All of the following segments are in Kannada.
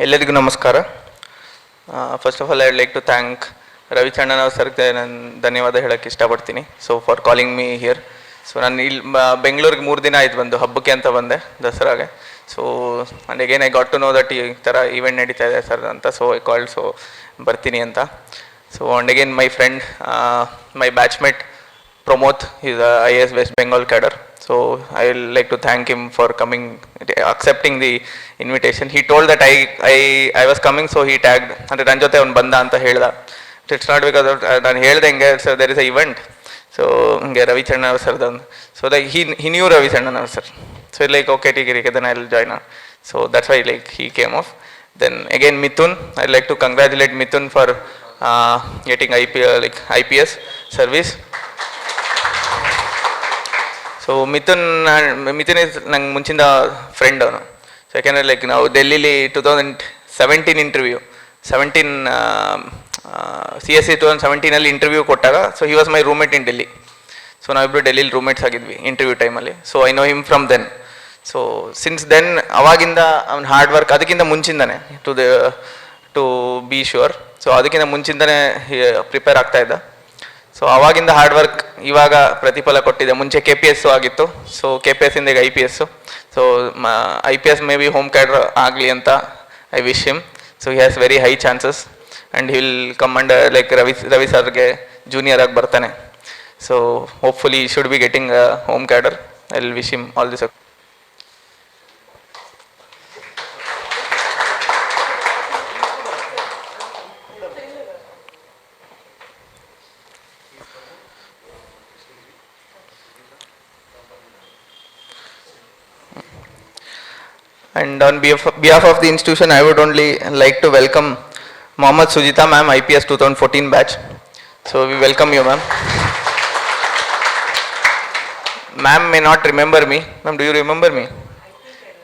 ಎಲ್ಲರಿಗೂ ನಮಸ್ಕಾರ. First of all I like to thank Ravichandran ಅವ್ರ ಸರ್ಗೆ ನಾನು ಧನ್ಯವಾದ ಹೇಳೋಕ್ಕೆ ಇಷ್ಟಪಡ್ತೀನಿ. So for calling me here so ನಾನು ಇಲ್ಲಿ ಬೆಂಗಳೂರಿಗೆ ಮೂರು ದಿನ ಆಯ್ತು ಬಂದು, ಹಬ್ಬಕ್ಕೆ ಅಂತ ಬಂದೆ ದಸರಾಗೆ. So and again I got to know that ಈ ಥರ ಈವೆಂಟ್ ನಡೀತಾ ಇದೆ ಸರ್ ಅಂತ ಸೊ ಐ ಕಾಲ್ ಸೊ ಬರ್ತೀನಿ ಅಂತ. So and again my friend my batchmate Promoth, he's a IAS West Bengal cadre. So I will like to thank him for coming, accepting the invitation. He told that I, I, I was coming, so he tagged, ಅಂದರೆ ನನ್ನ ಜೊತೆ ಅವ್ನು ಬಂದ ಅಂತ ಹೇಳ್ದ. ಇಟ್ಸ್ ನಾಟ್ ಬಿಕಾಸ್ ನಾನು ಹೇಳ್ದೆ ಹಿಂಗೆ sir there is a event so ಹಿಂಗೆ ರವಿಚಂದ್ರನ್ ಅವ್ರು ಸರ್ದು so like he he knew Ravichandran ಅವ್ರು ಸರ್ ಸೊ ಲೈಕ್ ಓಕೆ ಟೀಕ್ ರೀಕೆ then I will join so that's why like he came off then again Mithun I like to congratulate Mithun for getting I P like I P S service so Mithun Mithun is ನಂಗೆ ಮುಂಚಿಂದ ಫ್ರೆಂಡ್ ಅವನು. ಸೊ ಯಾಕೆಂದರೆ ಲೈಕ್ ನಾವು ಡೆಲ್ಲಿಲಿ two thousand seventeen interview seventeen C S C two thousand ಸೆವೆಂಟೀನಲ್ಲಿ interview ಕೊಟ್ಟಾಗ so he was my roommate in Delhi so ನಾವಿಬ್ಬರು ಡೆಲ್ಲಿಲಿ ರೂಮೇಟ್ಸ್ ಆಗಿದ್ವಿ ಇಂಟರ್ವ್ಯೂ ಟೈಮಲ್ಲಿ so I know him from then so since then ಅವಾಗಿಂದ ಅವ್ನ ಹಾರ್ಡ್ ವರ್ಕ್ ಅದಕ್ಕಿಂತ ಮುಂಚಿಂದಾನೆ to the to be sure so ಅದಕ್ಕಿಂತ ಮುಂಚಿಂದನೇ ಪ್ರಿಪೇರ್ ಆಗ್ತಾ ಇದ್ದ. ಸೊ ಅವಾಗಿಂದ ಹಾರ್ಡ್ ವರ್ಕ್ ಇವಾಗ ಪ್ರತಿಫಲ ಕೊಟ್ಟಿದೆ. ಮುಂಚೆ ಕೆ ಪಿ ಎಸ್ ಆಗಿತ್ತು. ಸೊ ಕೆ ಪಿ ಎಸ್ ಇಂದ I P S so. I P S may be home cadre ಆಗಲಿ ಅಂತ I wish him so he has very high chances and will come and like Ravi Ravi ಸರ್ಗೆ ಜೂನಿಯರ್ ಆಗಿ ಬರ್ತಾನೆ. So hopefully should be getting home cadre I wish him all this And on behalf behalf of the institution, I would only like to welcome Mohammad Sujita ma'am, IPS 2014 batch. So we welcome you ma'am. Ma'am may not remember me. Ma'am, do you remember me?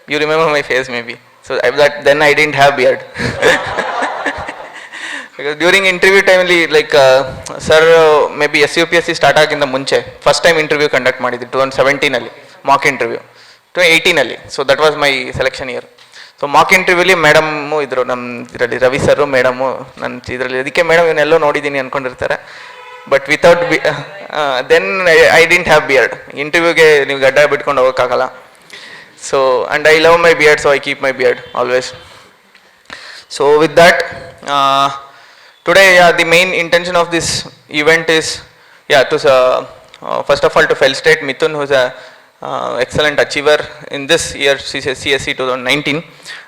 You remember my face maybe. So I, that, then I didn't have beard. because during interview time ಅಲ್ಲಿ like sir maybe as U P S C start ಆಗಿಂದ ಮುಂಚೆ ಫಸ್ಟ್ ಟೈಮ್ ಇಂಟರ್ವ್ಯೂ ಕಂಡಕ್ಟ್ ಮಾಡಿದ್ವಿ two thousand ಸೆವೆಂಟೀನಲ್ಲಿ mock interview to ಏಯ್ಟೀನಲ್ಲಿ so that was my selection year so mock ಇಂಟರ್ವ್ಯೂಲಿ madam ಇದ್ರು ನಮ್ಮ ಇದರಲ್ಲಿ ರವಿ ಸರು ಮೇಡಮು ನನ್ನ ಇದರಲ್ಲಿ. ಅದಕ್ಕೆ ಮೇಡಮ್ ಇವನ್ನೆಲ್ಲೋ ನೋಡಿದ್ದೀನಿ ಅನ್ಕೊಂಡಿರ್ತಾರೆ. But without be then I didn't have beard ಇಂಟರ್ವ್ಯೂಗೆ ನೀವು ಗಡ್ಡ ಬಿಟ್ಕೊಂಡು ಹೋಗೋಕ್ಕಾಗಲ್ಲ. So and I love my beard so I keep my beard always so with that, today the the main intention of this event is yeah to of all all to felicitate Mithun who's a uh, excellent achiever in this year CSC 2019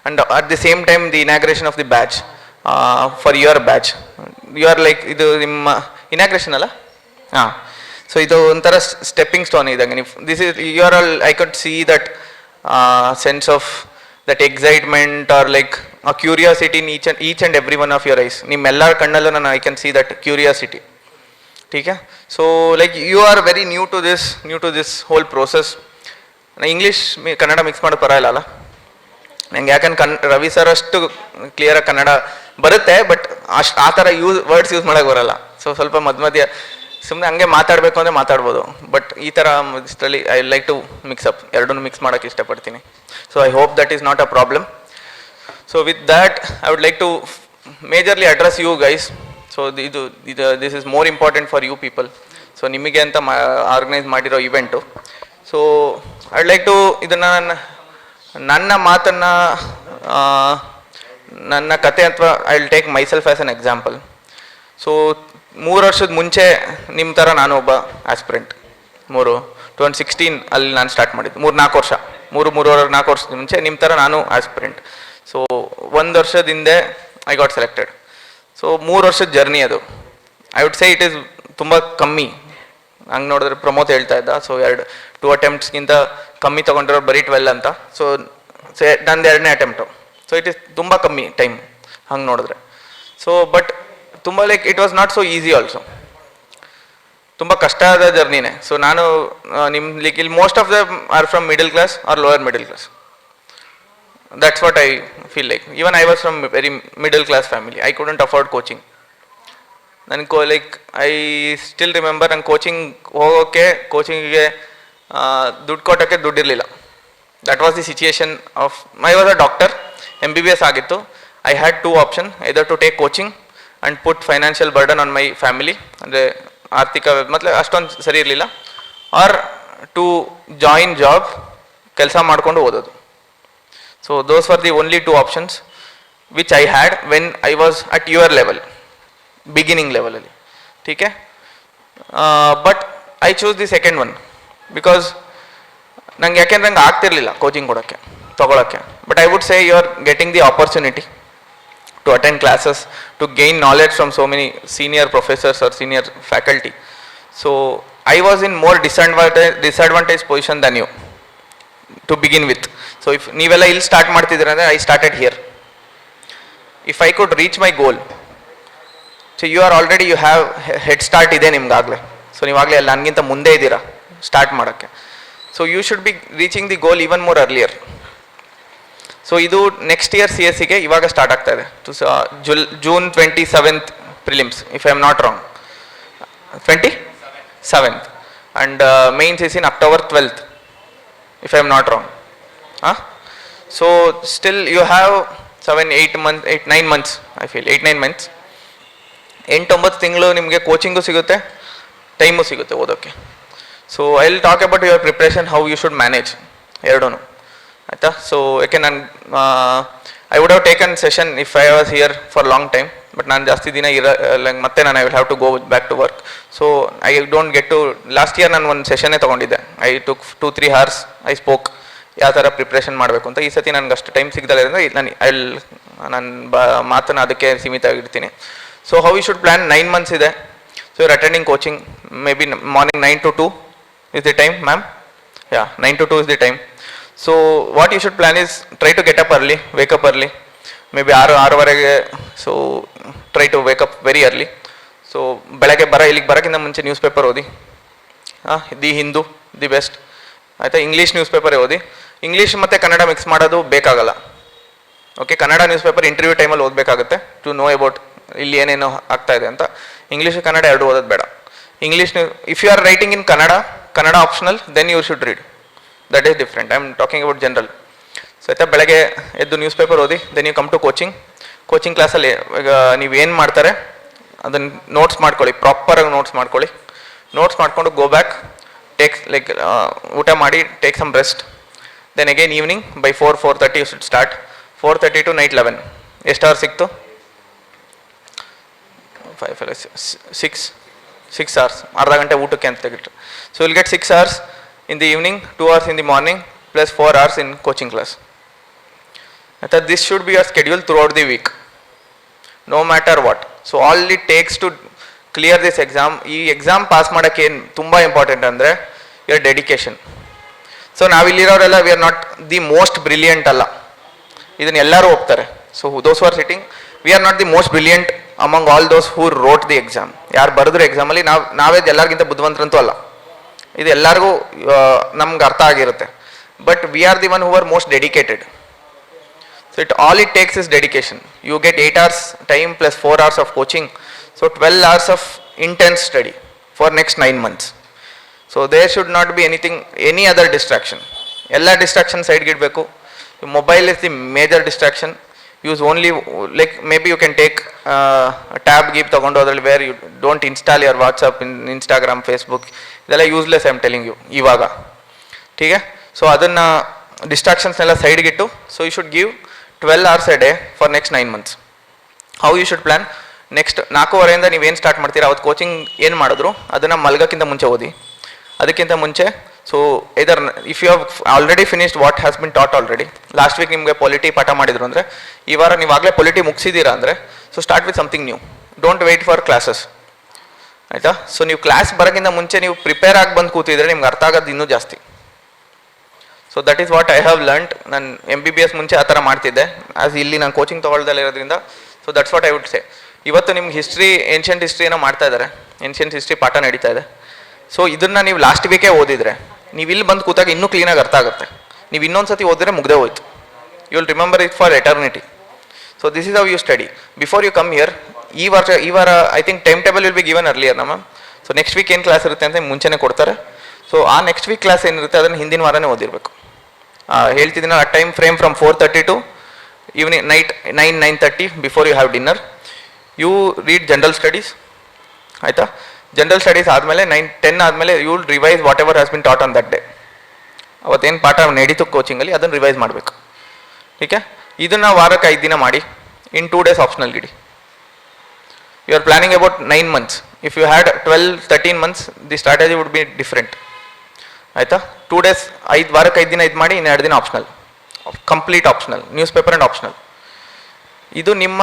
and at the same time the inauguration of the batch uh, for your batch. You are like ಇದು ನಿಮ್ಮ inauguration ಅಲ್ಲ ಹಾಂ ಸೊ ಇದು ಒಂಥರ ಸ್ಟೆಪ್ಪಿಂಗ್ ಸ್ಟೋನ್ ಇದ್ದಂಗೆ ನೀವು this is you are all I can see that sense of that excitement or like a curiosity in each and each and every one of your eyes ನಿಮ್ಮೆಲ್ಲರ ಕಣ್ಣಲ್ಲೂ ನಾನು I can see that curiosity ठीक है so like you are very new to this new to this whole process English Kannada mix ಮಾಡೋದು ಪರವಾಗಿಲ್ಲ ಅಲ್ಲ ನಂಗೆ ಯಾಕಂದ್ರೆ ಕನ್ ರವಿ ಸರ್ ಅಷ್ಟು ಕ್ಲಿಯರಾಗಿ ಕನ್ನಡ ಬರುತ್ತೆ ಬಟ್ ಅಷ್ಟು ಆ ಥರ ಯೂಸ್ ವರ್ಡ್ಸ್ ಯೂಸ್ ಮಾಡೋಕೆ ಬರಲ್ಲ ಸೊ ಸ್ವಲ್ಪ ಮಧ್ಯ ಮಧ್ಯ ಸುಮ್ಮನೆ ಹಂಗೆ ಮಾತಾಡಬೇಕು ಅಂದರೆ ಮಾತಾಡ್ಬೋದು ಬಟ್ ಈ ಥರ ಇಷ್ಟರಲ್ಲಿ I like to mix up ಎರಡನ್ನೂ ಮಿಕ್ಸ್ ಮಾಡೋಕ್ಕೆ ಇಷ್ಟಪಡ್ತೀನಿ so I hope that is not a problem so with that I would like to majorly address you guys so ಇದು ಇದು this is more important for you people so ನಿಮಗೆ ಅಂತ ಮಾ ಆರ್ಗನೈಸ್ ಮಾಡಿರೋ event so I like to ಇದನ್ನು ನನ್ನ ಮಾತನ್ನು ನನ್ನ ಕತೆ ಅಥವಾ I will take myself as an example so ಮೂರು ವರ್ಷದ ಮುಂಚೆ ನಿಮ್ಮ ಥರ ನಾನು ಒಬ್ಬ ಆಸ್ಪಿರೆಂಟ್ ಮೂರು ಟು ತೌಸಂಡ್ ಸಿಕ್ಸ್ಟೀನ್ ಅಲ್ಲಿ ನಾನು ಸ್ಟಾರ್ಟ್ ಮಾಡಿದ್ದು. ಮೂರು, ನಾಲ್ಕು ವರ್ಷ. ಮೂರು, ಮೂರುವರೆ, ನಾಲ್ಕು ವರ್ಷದ ಮುಂಚೆ ನಿಮ್ಮ ಥರ ನಾನು ಆಸ್ಪಿರೆಂಟ್ ಸೊ ಒಂದು ವರ್ಷದ ಹಿಂದೆ ಐ ಗಾಟ್ ಸೆಲೆಕ್ಟೆಡ್ ಸೊ ಮೂರು ವರ್ಷದ ಜರ್ನಿ ಅದು. I would say it is ತುಂಬ ಕಮ್ಮಿ. ಹಂಗೆ ನೋಡಿದ್ರೆ ಪ್ರಮೋದ್ ಹೇಳ್ತಾ ಇದ್ದ. ಸೊ ಎರಡು ಟು ಅಟೆಂಪ್ಟ್ಸ್ಗಿಂತ ಕಮ್ಮಿ ತೊಗೊಂಡಿರೋ ಬರೀ ಟ್ವೆಲ್ ಅಂತ. ಸೊ ಸೊ, ನಂದು ಎರಡನೇ ಅಟೆಂಪ್ಟು ಸೊ ಇಟ್ ಇಸ್ ತುಂಬ ಕಮ್ಮಿ ಟೈಮ್ ಹಂಗೆ ನೋಡಿದ್ರೆ. ಸೊ ಬಟ್ ತುಂಬ like it was not so easy also ತುಂಬ ಕಷ್ಟ ಆದ ಜರ್ನಿನೇ ಸೊ ನಾನು ನಿಮ್ಮ ಲೈಕ್ ಇಲ್ಲಿ most of the are from middle class or lower middle class that's what I feel like even I was from very middle class family I couldn't afford coaching ನನಗೆ ಕೋ ಲೈಕ್ ಐ ಸ್ಟಿಲ್ ರಿಮೆಂಬರ್ ನಂಗೆ ಕೋಚಿಂಗ್ ಹೋಗೋಕ್ಕೆ ಕೋಚಿಂಗಿಗೆ ದುಡ್ಡು ಕೊಟ್ಟೋಕ್ಕೆ ದುಡ್ಡಿರಲಿಲ್ಲ that was the situation of my was a doctor M B B S ಆಗಿತ್ತು. I had two option either to take coaching and put financial burden on my family ಅಂದರೆ ಆರ್ಥಿಕ ಮೊದಲು ಅಷ್ಟೊಂದು ಸರಿ ಇರಲಿಲ್ಲ. ಆರ್ ಟು ಜಾಯಿನ್ ಜಾಬ್ ಕೆಲಸ ಮಾಡಿಕೊಂಡು ಓದೋದು. So those were the only two options which I had when I was at your level beginning ಲೆವೆಲಲ್ಲಿ ಟೀಕೆ but I choose the second one because ನಂಗೆ ಯಾಕೆಂದ್ರೆ ನಂಗೆ ಆಗ್ತಿರ್ಲಿಲ್ಲ ಕೋಚಿಂಗ್ ಕೊಡೋಕ್ಕೆ ತೊಗೊಳಕ್ಕೆ but I would say you are getting the opportunity to attend classes, to gain knowledge from so many senior professors or senior faculty. So I was in more disadvantage, disadvantaged position than you To begin with. So if ನೀವೆಲ್ಲ ಇಲ್ಲಿ ಸ್ಟಾರ್ಟ್ ಮಾಡ್ತಿದ್ದೀರ ಅಂದರೆ I started here if I could reach my goal so you are already you have head start ಇದೆ ನಿಮ್ಗಾಗಲೇ. ಸೊ ನೀವಾಗಲೇ ಅಲ್ಲಿ, ನನಗಿಂತ ಮುಂದೆ ಇದ್ದೀರಾ ಸ್ಟಾರ್ಟ್ ಮಾಡೋಕ್ಕೆ. So you should be reaching the goal even more earlier so ಇದು ನೆಕ್ಸ್ಟ್ ಇಯರ್ ಸಿ ಎಸ್ ಸಿಗೆ ಇವಾಗ ಸ್ಟಾರ್ಟ್ ಆಗ್ತಾ ಇದೆ. To ಜುಲ್ June twenty seventh prelims if I am not wrong twenty seventh and mains is in October twelfth if I am not wrong ಹಾಂ so still you have seven eight month eight nine months I feel eight nine months ಎಂಟೊಂಬತ್ತು ತಿಂಗಳು ನಿಮಗೆ ಕೋಚಿಂಗು ಸಿಗುತ್ತೆ ಟೈಮು ಸಿಗುತ್ತೆ ಓದೋಕ್ಕೆ. So I will talk about your preparation how you should manage ಎರಡೂ ಆಯಿತಾ? ಸೊ ಯಾಕೆ ನಾನು I would have taken session if I was here for long time but ನಾನು ಜಾಸ್ತಿ ದಿನ ಇರ ಮತ್ತೆ ನಾನು I will have to go back to work so I don't get to last year ನಾನು ಒಂದು ಸೆಷನ್ನೇ ತೊಗೊಂಡಿದ್ದೆ. I took two three hours I spoke ಯಾವ ಥರ ಪ್ರಿಪ್ರೇಷನ್ ಮಾಡಬೇಕು ಅಂತ. ಈ ಸತಿ ನನಗೆ ಅಷ್ಟು ಟೈಮ್ ಸಿಗ್ದಲ್ಲ ನಾನು ಐ ನಾನು ಬ, ಮಾತನ್ನು ಅದಕ್ಕೆ ಸೀಮಿತ ಆಗಿರ್ತೀನಿ so how you should plan nine months ಇದೆ so your attending coaching may be morning nine to two is the time ma'am yeah nine to two is the time so what you should plan is try to get up early wake up early may be ಆರು, ಆರೂವರೆಗೆ so try to wake up very early so ಬೆಳಗ್ಗೆ ಬರ, ಇಲ್ಲಿಗೆ ಬರೋಕ್ಕಿಂತ ಮುಂಚೆ ನ್ಯೂಸ್ ಪೇಪರ್ ಓದಿ. ಹಾಂ, ದಿ ಹಿಂದೂ, ದಿ ಬೆಸ್ಟ್. ಆಯಿತಾ ಇಂಗ್ಲೀಷ್ ನ್ಯೂಸ್ ಪೇಪರೇ ಓದಿ. ಇಂಗ್ಲೀಷ್ ಮತ್ತು ಕನ್ನಡ ಮಿಕ್ಸ್ ಮಾಡೋದು ಬೇಕಾಗಲ್ಲ. Okay Kannada news paper interview ಟೈಮಲ್ಲಿ ಓದಬೇಕಾಗುತ್ತೆ. ಟು ನೋ ಅಬೌಟ್ ಇಲ್ಲಿ ಏನೇನು ಆಗ್ತಾ ಇದೆ ಅಂತ. ಇಂಗ್ಲೀಷ್ ಕನ್ನಡ ಎರಡು ಓದೋದು ಬೇಡ. English if you are writing in Kannada Kannada optional then you should read that is different I am talking about general so ಆಯ್ತಾ ಬೆಳಗ್ಗೆ ಎದ್ದು ನ್ಯೂಸ್ ಪೇಪರ್ ಓದಿ then you come to coaching coaching ಕ್ಲಾಸಲ್ಲಿ ಈಗ ನೀವು ಏನು ಮಾಡ್ತಾರೆ ಅದನ್ನು ನೋಟ್ಸ್ ಮಾಡ್ಕೊಳ್ಳಿ ಪ್ರಾಪರಾಗಿ ನೋಟ್ಸ್ ಮಾಡ್ಕೊಳ್ಳಿ. ನೋಟ್ಸ್ ಮಾಡಿಕೊಂಡು ಗೋ ಬ್ಯಾಕ್ ಟೇಕ್ ಲೈಕ್ ಊಟ ಮಾಡಿ take some rest then again evening by four four thirty you should start four thirty to night eleven ಎಷ್ಟು ಅವರ್ ಸಿಕ್ತು? Five five six six hours ಅರ್ಧ ಗಂಟೆ ಊಟಕ್ಕೆ ಅಂತ ತೆಗಿಟ್ರು so will get six hours in the evening two hours in the morning plus four hours in coaching class ಆಯ್ತಾ this should be your schedule throughout the the week no matter what so all takes to clear this exam ಈ ಎಕ್ಸಾಮ್ ಪಾಸ್ ಮಾಡೋಕ್ಕೆ ಏನು ತುಂಬ ಇಂಪಾರ್ಟೆಂಟ್ ಅಂದರೆ your dedication so ನಾವಿಲ್ಲಿರೋರೆಲ್ಲ we are not the most brilliant ಅಲ್ಲ. ಇದನ್ನ ಎಲ್ಲರೂ ಒಪ್ತಾರೆ. So those are sitting we are not the most brilliant among all those who wrote the exam ಯಾರು ಬರೆದ್ರು ಎಕ್ಸಾಮಲ್ಲಿ ನಾವು, ನಾವೇ ಎಲ್ಲರಿಗಿಂತ ಬುದ್ಧಿವಂತರಂತೂ ಅಲ್ಲ. ಇದು ಎಲ್ಲರಿಗೂ ನಮ್ಗೆ ಅರ್ಥ ಆಗಿರುತ್ತೆ. But we are the one who are most dedicated so it all it takes is dedication you get eight hours time plus four hours of coaching so twelve hours of intense study for next nine months so they should not be anything any other distraction ಎಲ್ಲ ಡಿಸ್ಟ್ರಾಕ್ಷನ್ ಸೈಡ್ಗೆ ಇಡಬೇಕು. Mobile is the major distraction use only like maybe you can take tab ಗೀಪ್ ತೊಗೊಂಡು ಅದರಲ್ಲಿ where you don't install your WhatsApp in Instagram Facebook ಇದೆಲ್ಲ useless I am telling you ಇವಾಗ. ಟೀಕೆ ಸೊ ಅದನ್ನು ಡಿಸ್ಟ್ರಾಕ್ಷನ್ಸ್ನೆಲ್ಲ ಸೈಡ್ಗಿಟ್ಟು so you should give twelve hours a day for next nine months how you should plan next ನಾಲ್ಕೂವರೆಯಿಂದ ನೀವೇನು ಸ್ಟಾರ್ಟ್ ಮಾಡ್ತೀರಾ? ಅವತ್ತು ಕೋಚಿಂಗ್ ಏನು ಮಾಡಿದ್ರು? ಅದನ್ನು ಮಲ್ಗೋಕ್ಕಿಂತ ಮುಂಚೆ ಓದಿ. ಅದಕ್ಕಿಂತ ಮುಂಚೆ so either if you have already finished what has been taught already last week ನಿಮಗೆ ಪೊಲಿಟಿ ಪಾಠ ಮಾಡಿದ್ರು ಅಂದರೆ, ಈ ವಾರ ನೀವಾಗಲೇ ಪೊಲಿಟಿ ಮುಗಿಸಿದ್ದೀರಾ ಅಂದರೆ so start with something new don't wait for classes ಆಯಿತಾ? ಸೊ ನೀವು ಕ್ಲಾಸ್ ಬರೋಕ್ಕಿಂತ ಮುಂಚೆ ನೀವು ಪ್ರಿಪೇರ್ ಆಗಿ ಬಂದು ಕೂತಿದ್ರೆ ನಿಮ್ಗೆ ಅರ್ಥ ಆಗೋದು ಇನ್ನೂ ಜಾಸ್ತಿ. So that is what I have learned ನಾನು ಎಂ ಬಿ ಬಿ ಎಸ್ ಮುಂಚೆ ಆ ಥರ ಮಾಡ್ತಿದ್ದೆ. ಆಸ್ ಇಲ್ಲಿ ನಾನು ಕೋಚಿಂಗ್ ತೊಗೊಳ್ದಲ್ಲ ಇರೋದ್ರಿಂದ. So that's what I would say ಇವತ್ತು ನಿಮ್ಗೆ ಹಿಸ್ಟ್ರಿ ಏನ್ಷಿಯಂಟ್ ಹಿಸ್ಟ್ರಿ ಏನೋ ಮಾಡ್ತಾ ಇದ್ದಾರೆ ಏನ್ಷಿಯಂಟ್ ಹಿಸ್ಟ್ರಿ ಪಾಠ ನಡೀತಾ ಇದೆ. ಸೊ ಇದನ್ನು ನೀವು ಲಾಸ್ಟ್ ವೀಕೇ ಓದಿದರೆ, ನೀವು ಇಲ್ಲಿ ಬಂದು ಕೂತಾಗ ಇನ್ನೂ ಕ್ಲೀನಾಗಿ ಅರ್ಥ ಆಗುತ್ತೆ. ನೀವು ಇನ್ನೊಂದು ಸತಿ ಓದಿದ್ರೆ ಮುಗ್ದೇ ಹೋಯ್ತು. You will remember it for eternity so this is of you study before you come year ಈ ವರ್ಷ, ಈ ವಾರ I think time table will be given earlier ನಮ್ಮ ಸೊ ನೆಕ್ಸ್ಟ್ ವೀಕ್ ಏನು ಕ್ಲಾಸ್ ಇರುತ್ತೆ ಅಂತ ಮುಂಚೆನೇ ಕೊಡ್ತಾರೆ. ಸೊ ಆ ನೆಕ್ಸ್ಟ್ ವೀಕ್ ಕ್ಲಾಸ್ ಏನಿರುತ್ತೆ, ಅದನ್ನು ಹಿಂದಿನ ವಾರನೇ ಓದಿರಬೇಕು. ಹೇಳ್ತಿದ್ದೀನಲ್ಲ time frame from four thirty to evening night nine nine thirty before you have dinner you read general studies ಆಯಿತಾ? ಜನರಲ್ ಸ್ಟಡೀಸ್ ಆದಮೇಲೆ ನೈನ್ ಟೆನ್ ಆದಮೇಲೆ you will revise whatever has been taught on that day ಅವತ್ತೇನು ಪಾಠ ನಡೀತು ಕೋಚಿಂಗಲ್ಲಿ ಅದನ್ನು ರಿವೈಸ್ ಮಾಡಬೇಕು. ಓಕೆ ಇದನ್ನು ವಾರಕ್ಕೆ ಐದು ದಿನ ಮಾಡಿ ಇನ್ two days optional ED. You are planning about nine months if you had twelve thirteen months the strategy would be different ಆಯಿತಾ? ಟೂ ಡೇಸ್ ಐದು ವಾರಕ್ಕೆ ಐದು ದಿನ ಇದು ಮಾಡಿ ಇನ್ನೆರಡು ದಿನ optional complete optional news paper and optional ಇದು ನಿಮ್ಮ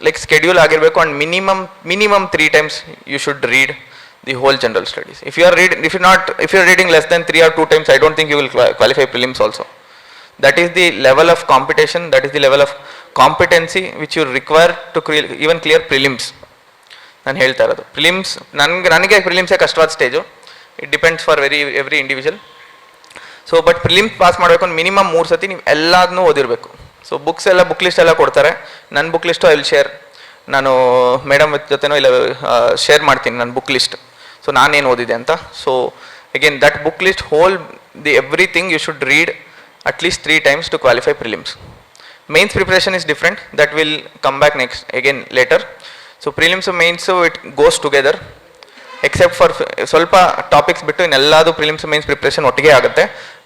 ಲೈಕ್ ಸ್ಕೆಡ್ಯೂಲ್ ಆಗಿರಬೇಕು and minimum minimum three times you should read the whole general studies if you are read if you not if you are reading less then three or two times I don't think you will qualify prelims also that is the level of competition that is the level of competency which you require to cre- even clear prelims. ನಾನು ಹೇಳ್ತಾ ಇರೋದು. ಪ್ರಿಲಿಮ್ಸ್ ನನಗೆ ನನಗೆ ಪ್ರಿಲಿಮ್ಸೇ ಕಷ್ಟವಾದ stage it depends for very every individual so but prelims pass ಮಾಡಬೇಕು ಅಂದ್ರೆ ಮಿನಿಮಮ್ ಮೂರು ಸತಿ ನೀವು ಎಲ್ಲದನ್ನೂ ಓದಿರಬೇಕು. ಸೊ ಬುಕ್ಸ್ ಎಲ್ಲ ಬುಕ್ ಲಿಸ್ಟ್ ಎಲ್ಲ ಕೊಡ್ತಾರೆ. ನನ್ನ book list I will share ನಾನು ಮೇಡಮ್ ಜೊತೆನೋ ಇಲ್ಲ ಶೇರ್ ಮಾಡ್ತೀನಿ ನನ್ನ ಬುಕ್ ಲಿಸ್ಟ್ ಸೊ ನಾನೇನು ಓದಿದೆ ಅಂತ. So again that book list whole the everything you should read at least three times to qualify prelims Mains preparation is different that will come back next again, later. So prelims and it goes together. Except for ಸ್ವಲ್ಪ ಟಾಪಿಕ್ಸ್ ಬಿಟ್ಟು ಇನ್ನೆಲ್ಲದು ಪ್ರಿಲಿಮ್ಸ್ ಮೇನ್ಸ್ ಪ್ರಿಪ್ರೇಷನ್ ಒಟ್ಟಿಗೆ ಆಗುತ್ತೆ.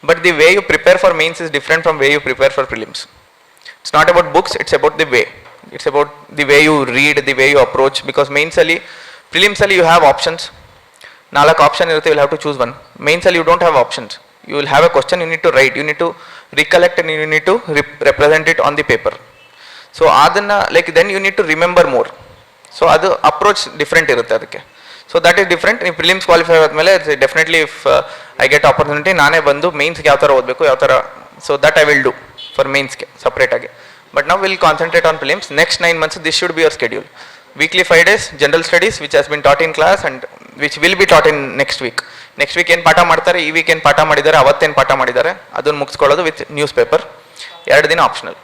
But the way you prepare for mains is different from way you prepare for prelims it's not about books it's about the way it's about the way you read the way you approach because ಮೇನ್ಸಲ್ಲಿ ಪ್ರಿಲಿಮ್ಸಲ್ಲಿ ಯು ಹ್ಯಾವ್ ಆಪ್ಷನ್ಸ್ ನಾಲ್ಕು ಆಪ್ಷನ್ ಇರುತ್ತೆ will have to choose one ಮೇನ್ಸಲ್ಲಿ you don't have options you will have a question you need to write you need to recollect you need to represent it on the paper so ಅದನ್ನು like then you need to remember more so ಅದು ಅಪ್ರೋಚ್ ಡಿಫ್ರೆಂಟ್ ಇರುತ್ತೆ ಅದಕ್ಕೆ. ಸೊ ದಟ್ ಈಸ್ ಡಿಫ್ರೆಂಟ್ ನೀವು ಪ್ರಿಲಿಮ್ಸ್ ಕ್ವಾಲಿಫೈ ಆದಮೇಲೆ definitely if I get opportunity ನಾನೇ ಬಂದು ಮೇನ್ಸ್ಗೆ ಯಾವ ಥರ ಓದಬೇಕು ಯಾವ ಥರ so that I will do for ಮೇನ್ಸ್ಗೆ ಸಪ್ರೇಟಾಗಿ ಬಟ್ ನಾವು will concentrate on prelims next nine months this should be your schedule weekly five days general studies which has been taught in class and which will be taught in next week next week ಏನು ಪಾಠ ಮಾಡ್ತಾರೆ, ಈ ವೀಕ್ ಏನು ಪಾಠ ಮಾಡಿದ್ದಾರೆ, ಅವತ್ತೇನು ಪಾಠ ಮಾಡಿದ್ದಾರೆ, ಅದನ್ನು ಮುಗಿಸ್ಕೊಳ್ಳೋದು ವಿತ್ ನ್ಯೂಸ್ ಪೇಪರ್ ಎರಡು ದಿನ ಆಪ್ಷನಲ್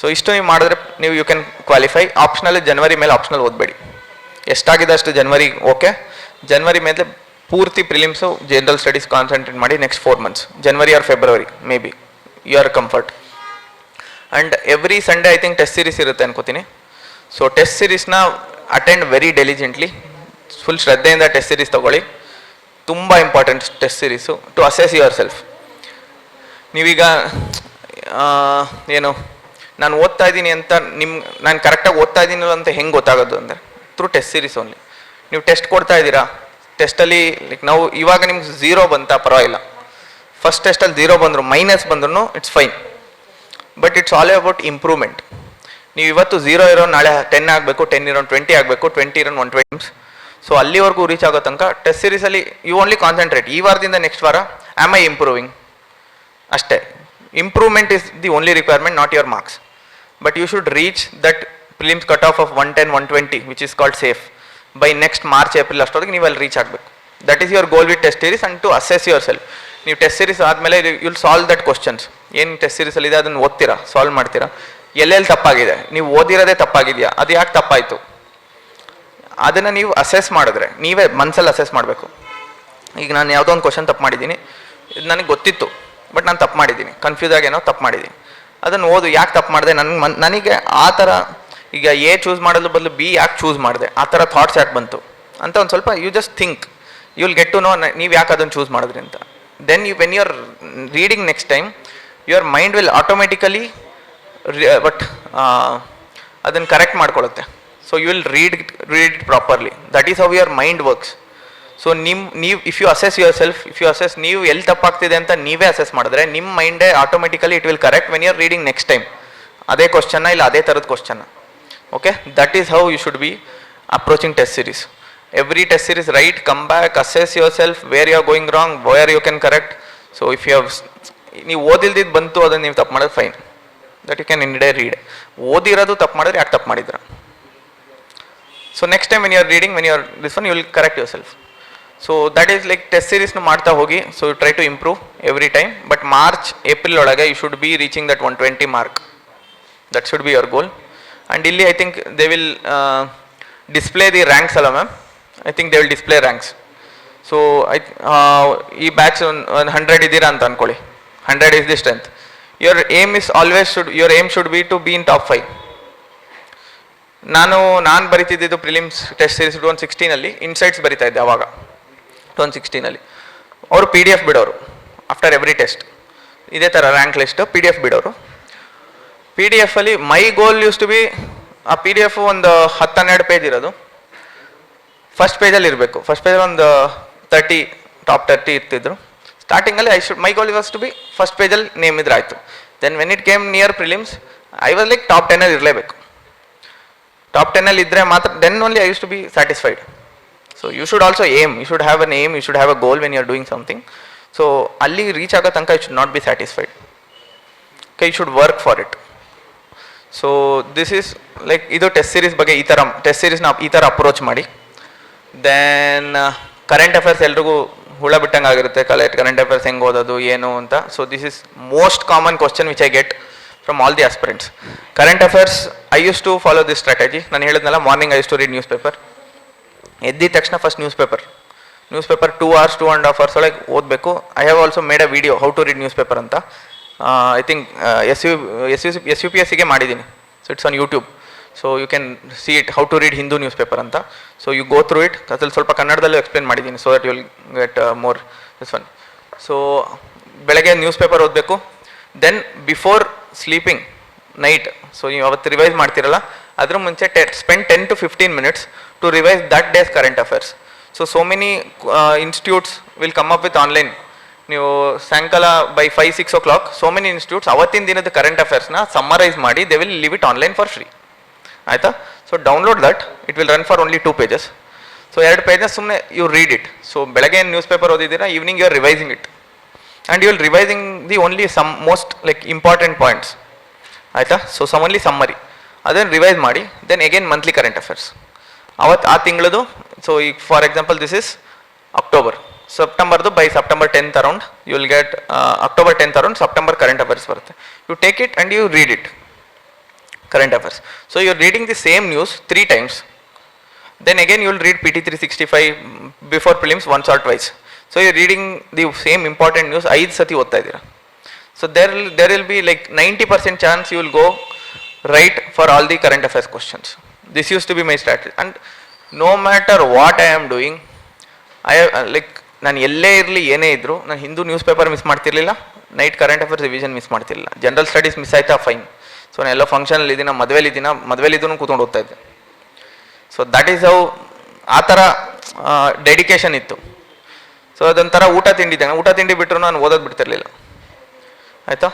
ಸೊ ಇಷ್ಟು ನೀವು ಮಾಡಿದ್ರೆ, ನೀವು ಯು ಕ್ಯಾನ್ ಕ್ವಾಲಿಫೈ ಆಪ್ಷನಲ್ ಜನವರಿ ಮೇಲೆ ಆಪ್ಷನಲ್ ಓದಬೇಡಿ. ಎಷ್ಟಾಗಿದೆ ಅಷ್ಟು ಜನವರಿ ಓಕೆ ಜನವರಿ ಮೇಲೆ ಪೂರ್ತಿ ಪ್ರಿಲಿಮ್ಸು ಜನರಲ್ ಸ್ಟಡೀಸ್ ಕಾನ್ಸಂಟ್ರೇಟ್ ಮಾಡಿ next four months January or February maybe you are comfort and every Sunday I think test series ಇರುತ್ತೆ ಅನ್ಕೋತೀನಿ. ಸೊ ಟೆಸ್ಟ್ ಸೀರೀಸ್ನ ಅಟೆಂಡ್ ವೆರಿ ಡೆಲಿಜೆಂಟ್ಲಿ ಫುಲ್ ಶ್ರದ್ಧೆಯಿಂದ ಟೆಸ್ಟ್ ಸೀರೀಸ್ ತೊಗೊಳ್ಳಿ. ತುಂಬ important test series to assess yourself ನೀವೀಗ ಏನು, ನಾನು ಓದ್ತಾ ಇದ್ದೀನಿ ಅಂತ ನಿಮ್ಮ ನಾನು ಕರೆಕ್ಟಾಗಿ ಓದ್ತಾ ಇದ್ದೀನಲ್ಲ ಅಂತ ಹೆಂಗೆ ಗೊತ್ತಾಗೋದು ಅಂದರೆ ಥ್ರೂ ಟೆಸ್ಟ್ ಸೀರೀಸ್ ಓನ್ಲಿ ನೀವು ಟೆಸ್ಟ್ ಕೊಡ್ತಾ ಇದ್ದೀರಾ? ಟೆಸ್ಟಲ್ಲಿ ಲೈಕ್ ನಾವು ಇವಾಗ ನಿಮ್ಗೆ ಝೀರೋ ಬಂತ, ಪರವಾಗಿಲ್ಲ. ಫಸ್ಟ್ ಟೆಸ್ಟಲ್ಲಿ ಝೀರೋ ಬಂದರು ಮೈನಸ್ ಬಂದ್ರು it's fine but it's all about improvement ನೀವು ಇವತ್ತು ಝೀರೋ ಇರೋ, ನಾಳೆ ಟೆನ್ ಆಗಬೇಕು ಟೆನ್ ಇರೋ ಟ್ವೆಂಟಿ ಆಗಬೇಕು ಟ್ವೆಂಟಿ ಇರೋ ಒನ್ ಟ್ವೆಂಟಿ ಸೊ ಅಲ್ಲಿವರೆಗೂ ರೀಚ್ ಆಗೋ ತನಕ ಟೆಸ್ಟ್ ಸೀರೀಸಲ್ಲಿ ಯು ಓನ್ಲಿ ಕಾನ್ಸಂಟ್ರೇಟ್ ಈ ವಾರದಿಂದ ನೆಕ್ಸ್ಟ್ ವಾರ ಆಮ್ ಐ ಇಂಪ್ರೂವಿಂಗ್ ಅಷ್ಟೇ. Improvement is the only requirement not your marks but you should reach that prelims cut off off one ten one twenty which is called safe by next March April ಅಷ್ಟೊತ್ತಿಗೆ ನೀವು ಅಲ್ಲಿ ರೀಚ್ ಆಗಬೇಕು. That is your goal with test series and to assess yourself ನೀವು ಟೆಸ್ಟ್ ಸೀರೀಸ್ ಆದಮೇಲೆ ಯುಲ್ ಸಾಲ್ವ್ ದಟ್ ಕ್ವಶನ್ಸ್ ಏನು ಟೆಸ್ಟ್ ಸೀರೀಸಲ್ಲಿ ಇದೆ, ಅದನ್ನು ಓದ್ತೀರಾ? ಸಾಲ್ವ್ ಮಾಡ್ತೀರಾ? ಎಲ್ಲೆಲ್ಲಿ ತಪ್ಪಾಗಿದೆ? ನೀವು ಓದಿರೋದೇ ತಪ್ಪಾಗಿದೆಯಾ? ಅದು ಯಾಕೆ ತಪ್ಪಾಯಿತು? ಅದನ್ನು ನೀವು ಅಸೆಸ್ ಮಾಡಿದ್ರೆ, ನೀವೇ ಮನಸ್ಸಲ್ಲಿ ಅಸೆಸ್ ಮಾಡಬೇಕು. ಈಗ ನಾನು ಯಾವುದೋ ಒಂದು ಕ್ವಶನ್ ತಪ್ಪು ಮಾಡಿದ್ದೀನಿ. ಇದು ನನಗೆ ಗೊತ್ತಿತ್ತು ಬಟ್ ನಾನು ತಪ್ಪು ಮಾಡಿದ್ದೀನಿ. ಕನ್ಫ್ಯೂಸ್ ಆಗೇನೋ ತಪ್ಪು ಮಾಡಿದ್ದೀನಿ. ಅದನ್ನು ಓದು, ಯಾಕೆ ತಪ್ಪು ಮಾಡಿದೆ? ನನಗೆ ಮನ್, ನನಗೆ ಆ ಥರ ಈಗ ಎ ಚೂಸ್ ಮಾಡೋದ್ರ ಬದಲು ಬಿ ಯಾಕೆ ಚೂಸ್ ಮಾಡಿದೆ? ಆ ಥರ ಥಾಟ್ಸ್ ಯಾಕೆ ಬಂತು? ಅಂತ ಒಂದು ಸ್ವಲ್ಪ you just think you will get to know ನೀವು ಯಾಕೆ ಅದನ್ನು ಚೂಸ್ ಮಾಡಿದ್ರಿ ಅಂತ. Then you when you are reading next time your mind will automatically but ಅದನ್ನು correct ಮಾಡ್ಕೊಳ್ಳುತ್ತೆ so you will read read it properly that is how your mind works so ನಿಮ್ಮ ನೀವು if you assess yourself if you assess ನೀವು ಎಲ್ಲಿ ತಪ್ಪಾಗ್ತಿದೆ ಅಂತ ನೀವೇ ಅಸೆಸ್ ಮಾಡಿದ್ರೆ ನಿಮ್ಮ ಮೈಂಡೇ automatically it will correct when you are reading next time ಅದೇ ಕ್ವಶನ್ನ ಇಲ್ಲ ಅದೇ ಥರದ ಕ್ವಶನ್ನ that is how you should be approaching test series every test series right come back assess yourself where you are going wrong where you can correct so if you have ನೀವು ಓದಿಲ್ದಿದ್ದು ಬಂತು, ಅದನ್ನು ನೀವು ತಪ್ಪು ಮಾಡೋದು fine that you can indeed read ಓದಿರೋದು ತಪ್ಪು ಮಾಡಿದ್ರೆ ಯಾಕೆ ತಪ್ಪು ಮಾಡಿದ್ರ? So next time when you are reading when you are this one you will correct yourself so that is like test ಸೀರೀಸ್ನು ಮಾಡ್ತಾ ಹೋಗಿ so you try to improve every time but March April ಒಳಗೆ you should be reaching that one twenty mark that should be your goal and ಇಲ್ಲಿ I think they will display the ranks ಅಲ್ಲ ma'am I think they will display ranks so I ಈ ಬ್ಯಾಚ್ ಒಂದು ಹಂಡ್ರೆಡ್ ಇದ್ದೀರಾ ಅಂತ ಅನ್ಕೊಳ್ಳಿ. Hundred is the strength your aim is always should your aim should be to be in top five ನಾನು ನಾನು ಬರಿತಿದ್ದಿದ್ದು prelims test series two one ಸಿಕ್ಸ್ಟೀನಲ್ಲಿ Insights ಬರಿತಾ ಇದ್ದೆ ಅವಾಗ. ಟು ಒನ್ ಸಿಕ್ಸ್ಟೀನಲ್ಲಿ ಅವರು ಪಿ ಡಿ ಎಫ್ ಬಿಡೋರು. ಆಫ್ಟರ್ ಎವ್ರಿ ಟೆಸ್ಟ್ ಇದೇ ಥರ rank list P D F ಬಿಡೋರು. P D ಎಫಲ್ಲಿ my goal use to be ಆ ಪಿ ಡಿ ಎಫ್ ಒಂದು ಹತ್ತು ಹನ್ನೆರಡು ಪೇಜ್ ಇರೋದು ಫಸ್ಟ್ ಪೇಜಲ್ಲಿ ಇರಬೇಕು. ಫಸ್ಟ್ ಪೇಜಲ್ಲಿ ಒಂದು ತರ್ಟಿ ಟಾಪ್ ತರ್ಟಿ ಇರ್ತಿದ್ರು. ಸ್ಟಾರ್ಟಿಂಗಲ್ಲಿ I should my goal was to be first ಪೇಜಲ್ಲಿ name ಇದ್ರೆ ಆಯಿತು. Then when it came near prelims I was like top ಟೆನ್ನಲ್ಲಿ ಇರಲೇಬೇಕು. ಟಾಪ್ ಟೆನ್ನಲ್ಲಿ ಇದ್ದರೆ ಮಾತ್ರ then only I use to be satisfied so you should also aim you should have an aim you should have a goal when you are doing something so ಅಲ್ಲಿ ರೀಚ್ ಆಗೋ ತನಕ you should not be satisfied you should work for it so this is like ಇದು ಟೆಸ್ಟ್ ಸೀರೀಸ್ ಬಗ್ಗೆ ಈ ಥರ ಟೆಸ್ಟ್ ಸೀರೀಸ್ನ ಈ ಥರ ಅಪ್ರೋಚ್ ಮಾಡಿ. ದೆನ್ ಕರೆಂಟ್ ಅಫೇರ್ಸ್ ಎಲ್ರಿಗೂ ಹುಳ ಬಿಟ್ಟಂಗೆ ಆಗಿರುತ್ತೆ ಕಲೆಕ್ಟ್ ಕರೆಂಟ್ ಅಫೇರ್ಸ್ ಹೆಂಗೆ ಓದೋದು, ಏನು ಅಂತ. So this is most common question which I get from all the aspirants current affairs I use to follow this strategy ನಾನು ಹೇಳಿದ್ನಲ್ಲ morning I use to read newspaper ಎದ್ದಿದ ತಕ್ಷಣ first newspaper newspaper two hours two and half hours ಒಳಗೆ ಓದಬೇಕು. I have also made a video how to read newspaper ಅಂತ. I think S U S U S U P S ಸಿಗೆ ಮಾಡಿದ್ದೀನಿ. So it's on YouTube so you can see it how to read Hindu newspaper ಅಂತ. So you go through it ಅದ್ರಲ್ಲಿ ಸ್ವಲ್ಪ ಕನ್ನಡದಲ್ಲೂ ಎಕ್ಸ್ಪ್ಲೇನ್ ಮಾಡಿದ್ದೀನಿ so that you'll get more this one so ಬೆಳಗ್ಗೆ ನ್ಯೂಸ್ ಪೇಪರ್ ಓದಬೇಕು. Then before sleeping night so ನೀವು ಅವತ್ತು ರಿವೈಸ್ ಮಾಡ್ತಿರಲ್ಲ, ಅದ್ರ ಮುಂಚೆ ಟೆ spend ten to fifteen minutes to revise that day's current affairs so so many institutes will come up with online ನೀವು ಸಾಯಂಕಾಲ by five six o'clock so many institutes ಅವತ್ತಿನ ದಿನದ ಕರೆಂಟ್ ಅಫೇರ್ಸ್ನ ಸಮ್ಮರೈಸ್ ಮಾಡಿ they will leave it online for free ಆಯಿತಾ? So download that it will run for only two pages so ಎರಡು ಪೇಜಸ್ ಸುಮ್ಮನೆ ಯು ರೀಡ್ ಇಟ್ ಸೊ ಬೆಳಗ್ಗೆ newspaper ಓದಿದ್ದೀರಾ? Evening you are revising it and you will revising the only some most like important points ಆಯಿತಾ? ಸೊ ಸಮ್ ಓನ್ಲಿ ಸಮ್ಮರಿ ಅದನ್ನು ರಿವೈಸ್ ಮಾಡಿ then again monthly current affairs ಅವತ್ತು ಆ ತಿಂಗಳದು ಸೊ ಈಗ for example this is October ಸೆಪ್ಟೆಂಬರ್ದು by September tenth around you will get October tenth around September current affairs ಬರುತ್ತೆ. You take it and you read it current affairs affairs. So the reading the same times then again you will read will read three 365 five before prelims once or twice. So you reading the same important news ಐದು ಸತಿ ಓದ್ತಾ ಇದ್ದೀರಾ. So there there will be like ninety percent chance you will go right for all the current affairs questions this use to be my strategy and no matter what I am doing I like ನಾನು ಎಲ್ಲೇ ಇರಲಿ, ಏನೇ ಇದ್ದರೂ ನಾನು Hindu newspaper miss ಮಾಡ್ತಿರ್ಲಿಲ್ಲ night current affairs revision miss ಮಾಡ್ತಿರ್ಲಿಲ್ಲ. General studies miss ಆಯ್ತಾ ಫೈನ್ ಸೊ ನಾನು ಎಲ್ಲ ಫಂಕ್ಷನಲ್ಲಿ ಇದ್ದೀನಿ ಮದುವೆಲಿ ಇದ್ದೀನಿ ಮದುವೆಲಿ ಇದನ್ನು ಕೂತ್ಕೊಂಡು ಓದ್ತಾ ಇದ್ದೆ. ಸೊ ದಟ್ ಈಸ್ ಹೌ ಆ ಥರ ಡೆಡಿಕೇಶನ್ ಇತ್ತು. ಸೊ ಅದೊಂಥರ ಊಟ ತಿಂಡಿ ಇದ್ದಂಗೆ ಊಟ ತಿಂಡಿ ಬಿಟ್ಟರು ನಾನು ಓದೋದು ಬಿಡ್ತಿರ್ಲಿಲ್ಲ. ಆಯಿತಾ?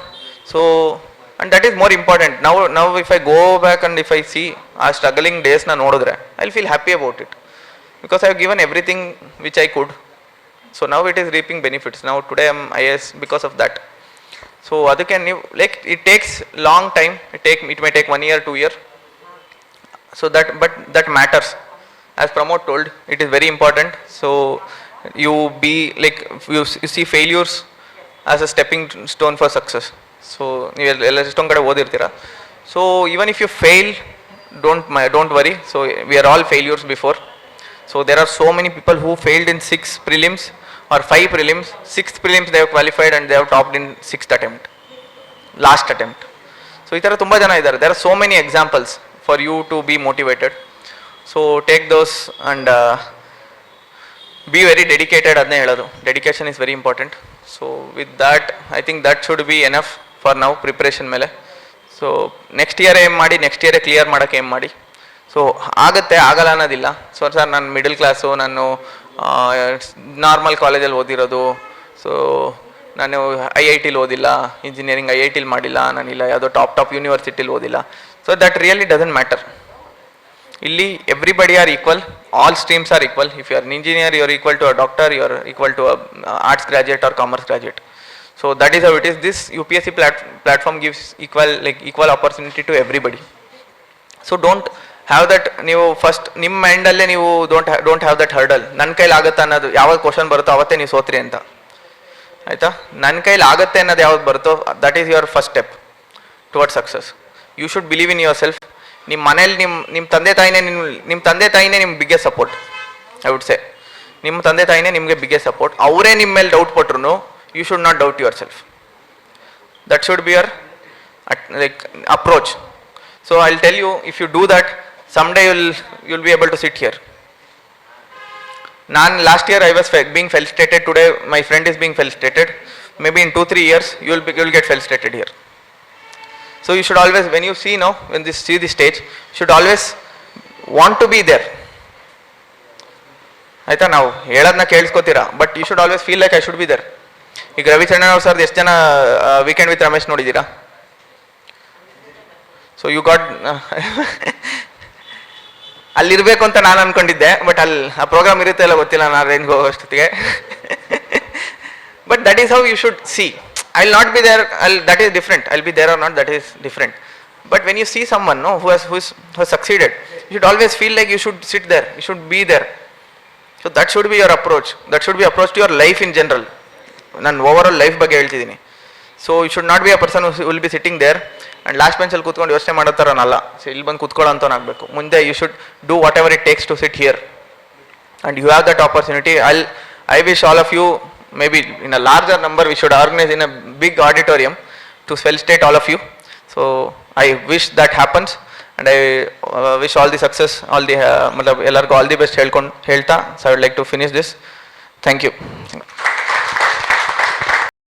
So and that is more important ನಾವು ನಾವು if I go back and if I see ಆ ಸ್ಟ್ರಗಲಿಂಗ್ ಡೇಸ್ನ ನೋಡಿದ್ರೆ I feel happy about it because I have given everything which I could so ನಾವು ಇಟ್ ಈಸ್ ರೀಪಿಂಗ್ ಬೆನಿಫಿಟ್ಸ್ ನಾವು today M I S because of that so ಅದಕ್ಕೆ ನೀವು like it takes long time it take it may take one year two year so that but that matters. As pramod told it is very important. So you be like you, s- you see failures as a stepping stone for success. So ನೀವು ಎಲ್ಲ- ಎಲ್ಲ ಎಷ್ಟೊಂದು ಕಡೆ ಓದಿರ್ತೀರ so even if you fail don't don't worry so we are all failures before so there are so many people who failed in six prelims or five prelims six prelims they have qualified and they have topped in sixth attempt last attempt so ಈ ಥರ ತುಂಬ ಜನ ಇದ್ದಾರೆ. There are so many examples for you to be motivated so take those and be very dedicated ಅದನ್ನೇ ಹೇಳೋದು. Dedication is very important so with that I think that should be enough for ನಾವು ಪ್ರಿಪ್ರೇಷನ್ ಮೇಲೆ. ಸೊ ನೆಕ್ಸ್ಟ್ ಇಯರ್ ಏಮ್ ಮಾಡಿ ನೆಕ್ಸ್ಟ್ ಇಯರೇ ಕ್ಲಿಯರ್ ಮಾಡೋಕ್ಕೆ ಏಮ್ ಮಾಡಿ. ಸೊ ಆಗುತ್ತೆ, ಆಗಲ್ಲ ಅನ್ನೋದಿಲ್ಲ. ಸೊ ಸರ್ ನಾನು ಮಿಡಲ್ ಕ್ಲಾಸು ನಾನು ನಾರ್ಮಲ್ ಕಾಲೇಜಲ್ಲಿ ಓದಿರೋದು. ಸೊ ನಾನು ಐ ಐ ಟಿಲಿ ಓದಿಲ್ಲ ಇಂಜಿನಿಯರಿಂಗ್ ಐ ಐ ಟಿಲಿ ಮಾಡಿಲ್ಲ, ನಾನಿಲ್ಲ, ಯಾವುದೋ ಟಾಪ್ ಟಾಪ್ ಯೂನಿವರ್ಸಿಟಿಲಿ ಓದಿಲ್ಲ. So that really doesn't matter ಇಲ್ಲಿ everybody are equal all streams are equal if you are engineer you are equal to a doctor you are equal to arts graduate or commerce graduate so that is how it is this U P S C plat platform gives equal like equal opportunity to everybody so don't have that ನೀವು ಫಸ್ಟ್ ನಿಮ್ಮ ಮೈಂಡಲ್ಲೇ ನೀವು don't don't have that hurdle ನನ್ನ ಕೈಲಿ ಆಗುತ್ತೆ ಅನ್ನೋದು ಯಾವಾಗ ಕ್ವಶನ್ ಬರುತ್ತೋ ಅವತ್ತೇ ನೀವು ಸೋತ್ರಿ ಅಂತ. ಆಯಿತಾ? ನನ್ನ ಕೈಲಿ ಆಗುತ್ತೆ ಅನ್ನೋದು ಯಾವ್ದು ಬರುತ್ತೋ that is your first step toward success you should believe in yourself ನಿಮ್ಮ ಮನೇಲಿ ನಿಮ್ಮ ನಿಮ್ಮ ತಂದೆ ತಾಯಿನೇ ನಿಮ್ಮ ನಿಮ್ಮ ತಂದೆ ತಾಯಿನೇ ನಿಮ್ಮ biggest support I would say ನಿಮ್ಮ ತಂದೆ ತಾಯಿನೇ ನಿಮಗೆ ಬಿಗ್ಗೆಸ್ಟ್ ಸಪೋರ್ಟ್ ಅವರೇ ನಿಮ್ಮ ಮೇಲೆ ಡೌಟ್ ಕೊಟ್ರು you should not doubt yourself that should be your like approach so I tell you if you do that some you'll you'll be able to sit here. Last year I was was being felicitated today my friend is being felicitated maybe in two three years you will be, you will get felicitated here so you should always when you see now when this see the stage you should always want to be there ಆಯ್ತಾ ನಾವು ಹೇಳೋದನ್ನ ಕೇಳಿಸ್ಕೋತೀರಾ but you should always feel like I should be there ಈಗ ರವಿಚಂದ್ರನ್ ಅವ್ರು ಸರ್ದು ಎಷ್ಟು ಜನ ವೀಕೆಂಡ್ ವಿತ್ ರಮೇಶ್ ನೋಡಿದ್ದೀರಾ ಸೊ ಯು ಗಾಟ್ ಅಲ್ಲಿರ್ಬೇಕು ಅಂತ ನಾನು ಅನ್ಕೊಂಡಿದ್ದೆ ಬಟ್ ಅಲ್ಲಿ ಆ ಪ್ರೋಗ್ರಾಮ್ ಇರುತ್ತೆ ಅಲ್ಲ ಗೊತ್ತಿಲ್ಲ, ನಾನು ರೇಂಜ್ಗೆ ಹೋಗೋಷ್ಟೊತ್ತಿಗೆ but that is how you should see I will not be there all that is different I'll be there or not that is different but when you see someone who has whose has succeeded you should always feel like you should sit there you should be there so that should be your approach that should be approach to your life in general ನಾನು ಓವರ್ ಆಲ್ ಲೈಫ್ ಬಗ್ಗೆ ಹೇಳ್ತಿದ್ದೀನಿ. So you should not be a person will be sitting there and last ಬೆಂಚಲ್ಲಿ ಕೂತ್ಕೊಂಡು ಯೋಚನೆ ಮಾಡೋ ಥರನಲ್ಲ ಸೊ ಇಲ್ಲಿ ಬಂದು ಕೂತ್ಕೊಳ್ಳೋಂಥವ್ನಾಗಬೇಕು ಮುಂದೆ you should do whatever it takes to sit here and you have that opportunity i'll i wish all of you maybe in a larger number we should organize in a big auditorium to felicitate all of you so i wish that happens and i uh, wish all the success all the uh, matlab ಎಲ್ಲರಿಗೂ all the best ಹೇಳ್ಕೊಂಡು ಹೇಳ್ತಾ so i would like to finish this thank you